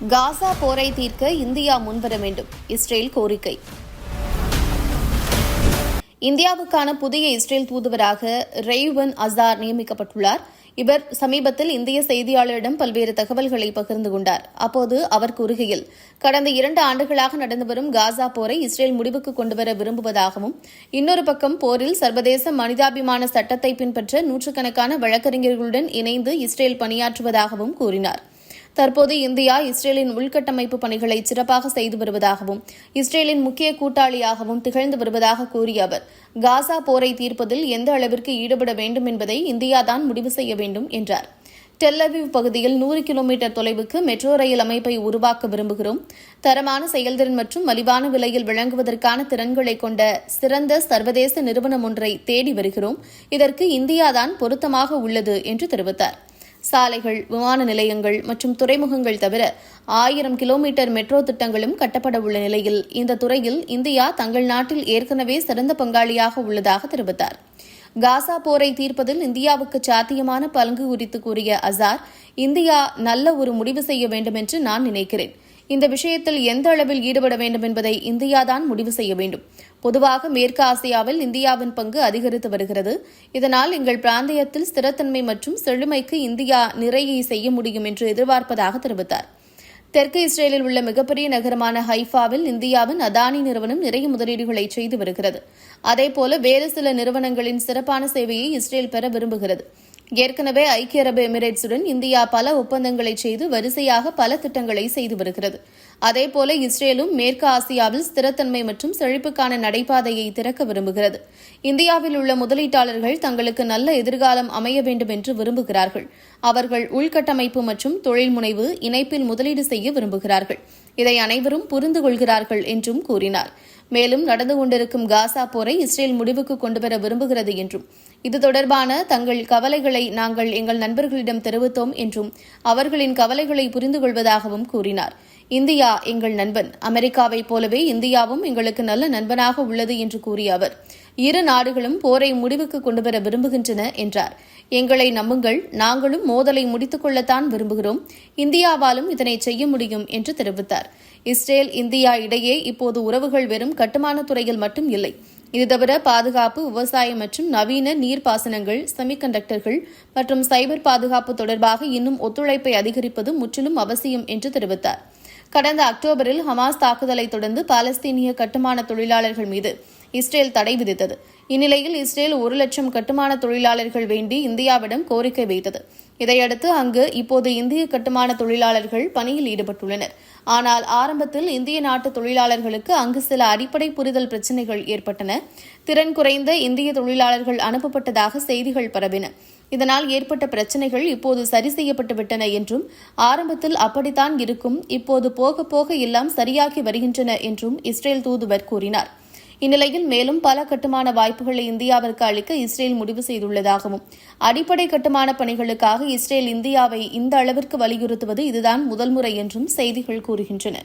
காசா போரை தீர்க்க இந்தியா முன்வர வேண்டும் இஸ்ரேல் கோரிக்கை. இந்தியாவுக்கான புதிய இஸ்ரேல் தூதுவராக ரெய்வன் அசார் நியமிக்கப்பட்டுள்ளார். இவர் சமீபத்தில் இந்திய செய்தியாளரிடம் பல்வேறு தகவல்களை பகிர்ந்து கொண்டார். அப்போது அவர் கூறுகையில் கடந்த இரண்டு ஆண்டுகளாக நடந்து வரும் காசா போரை இஸ்ரேல் முடிவுக்கு கொண்டுவர விரும்புவதாகவும் இன்னொரு பக்கம் போரில் சர்வதேச மனிதாபிமான சட்டத்தை பின்பற்ற நூற்றுக்கணக்கான வழக்கறிஞர்களுடன் இணைந்து இஸ்ரேல் பணியாற்றுவதாகவும் கூறினார். தற்போது இந்தியா இஸ்ரேலின் உள்கட்டமைப்பு பணிகளை சிறப்பாக செய்து வருவதாகவும் இஸ்ரேலின் முக்கிய கூட்டாளியாகவும் திகழ்ந்து வருவதாக கூறிய அவர் காசா போரை தீர்ப்பதில் எந்த அளவிற்கு ஈடுபட வேண்டும் என்பதை இந்தியாதான் முடிவு செய்ய வேண்டும் என்றார். டெல்லவிவ் பகுதியில் நூறு கிலோமீட்டர் தொலைவுக்கு மெட்ரோ ரயில் அமைப்பை உருவாக்க விரும்புகிறோம். தரமான செயல்திறன் மற்றும் மலிவான விலையில் வழங்குவதற்கான திறன்களை கொண்ட சிறந்த சர்வதேச நிறுவனம் ஒன்றை தேடி வருகிறோம். இதற்கு இந்தியாதான் பொருத்தமாக உள்ளது என்று தெரிவித்தார். சாலைகள் விமான நிலையங்கள் மற்றும் துறைமுகங்கள் தவிர ஆயிரம் கிலோமீட்டர் மெட்ரோ திட்டங்களும் கட்டப்பட உள்ள நிலையில் இந்த துறையில் இந்தியா தங்கள் நாட்டில் ஏற்கனவே சிறந்த பங்காளியாக உள்ளதாக தெரிவித்தார். காசா போரை தீர்ப்பதில் இந்தியாவுக்கு சாத்தியமான பங்கு குறித்து கூறிய அசார் இந்தியா நல்ல ஒரு முடிவு செய்ய வேண்டும் என்று நான் நினைக்கிறேன். இந்த விஷயத்தில் எந்த அளவில் ஈடுபட வேண்டும் என்பதை இந்தியாதான் முடிவு செய்ய வேண்டும். பொதுவாக மேற்கு ஆசியாவில் இந்தியாவின் பங்கு அதிகரித்து வருகிறது. இதனால் எங்கள் பிராந்தியத்தில் ஸ்திரத்தன்மை மற்றும் செழுமைக்கு இந்தியா நிறைய செய்ய முடியும் என்று எதிர்பார்ப்பதாக தெரிவித்தார். தெற்கு இஸ்ரேலில் உள்ள மிகப்பெரிய நகரமான ஹைஃபாவில் இந்தியாவின் அதானி நிறுவனம் நிறைய முதலீடுகளை செய்து வருகிறது. அதேபோல வேறு சில நிறுவனங்களின் சிறப்பான சேவையை இஸ்ரேல் பெற விரும்புகிறது. ஏற்கனவே ஐக்கிய அரபு எமிரேட்ஸுடன் இந்தியா பல ஒப்பந்தங்களை செய்து வரிசையாக பல திட்டங்களை செய்து வருகிறது. அதேபோல இஸ்ரேலும் மேற்கு ஆசியாவில் ஸ்திரத்தன்மை மற்றும் செழிப்புக்கான நடைபாதையை திறக்க விரும்புகிறது. இந்தியாவில் உள்ள முதலீட்டாளர்கள் தங்களுக்கு நல்ல எதிர்காலம் அமைய வேண்டும் என்று விரும்புகிறார்கள். அவர்கள் உள்கட்டமைப்பு மற்றும் தொழில் முனைவு இணைப்பில் முதலீடு செய்ய விரும்புகிறார்கள். இதை அனைவரும் புரிந்து கொள்கிறார்கள் என்றும் கூறினார். மேலும் நடந்து கொண்டிருக்கும் காசா போரை இஸ்ரேல் முடிவுக்கு கொண்டுவர விரும்புகிறது என்றும் இது தொடர்பான தங்கள் கவலைகளை நாங்கள் எங்கள் நண்பர்களிடம் தெரிவித்தோம் என்றும் அவர்களின் கவலைகளை புரிந்து கொள்வதாகவும் கூறினார். இந்தியா எங்கள் நண்பன். அமெரிக்காவைப் போலவே இந்தியாவும் எங்களுக்கு நல்ல நண்பனாக உள்ளது என்று கூறிய அவர் இரு நாடுகளும் போரை முடிவுக்கு கொண்டுவர விரும்புகின்றன என்றார். எங்களை நம்புங்கள். நாங்களும் மோதலை முடித்துக் கொள்ளத்தான் விரும்புகிறோம். இந்தியாவாலும் இதனை செய்ய முடியும் என்று தெரிவித்தார். இஸ்ரேல் இந்தியா இடையே இப்போது உறவுகள் வெறும் கட்டுமான துறையில் மட்டும் இல்லை. இது தவிர பாதுகாப்பு விவசாயம் மற்றும் நவீன நீர்ப்பாசனங்கள் செமிகண்டக்டர்கள் மற்றும் சைபர் பாதுகாப்பு தொடர்பாக இன்னும் ஒத்துழைப்பை அதிகரிப்பது முற்றிலும் அவசியம் என்று தெரிவித்தார். கடந்த அக்டோபரில் ஹமாஸ் தாக்குதலை தொடர்ந்து பாலஸ்தீனிய கட்டுமான தொழிலாளர்கள் மீது இஸ்ரேல் தடை விதித்தது. இந்நிலையில் இஸ்ரேல் ஒரு லட்சம் கட்டுமான தொழிலாளர்கள் வேண்டி இந்தியாவிடம் கோரிக்கை வைத்தது. இதையடுத்து அங்கு இப்போது இந்திய கட்டுமான தொழிலாளர்கள் பணியில் ஈடுபட்டுள்ளனர். ஆனால் ஆரம்பத்தில் இந்திய நாட்டு தொழிலாளர்களுக்கு அங்கு சில அடிப்படை புரிதல் பிரச்சினைகள் ஏற்பட்டன. திறன் குறைந்த இந்திய தொழிலாளர்கள் அனுப்பப்பட்டதாக செய்திகள் பரவின. இதனால் ஏற்பட்ட பிரச்சனைகள் இப்போது சரி செய்யப்பட்டு விட்டன என்றும் ஆரம்பத்தில் அப்படித்தான் இருக்கும் இப்போது போக போக எல்லாம் சரியாகி வருகின்றன என்றும் இஸ்ரேல் தூதுவர் கூறினார். இந்நிலையில் மேலும் பல கட்டுமான வாய்ப்புகளை இந்தியாவிற்கு அளிக்க இஸ்ரேல் முடிவு செய்துள்ளதாகவும் அடிப்படை கட்டுமான பணிகளுக்காக இஸ்ரேல் இந்தியாவை இந்த அளவிற்கு வலியுறுத்துவது இதுதான் முதல் முறை என்றும் செய்திகள் கூறுகின்றன.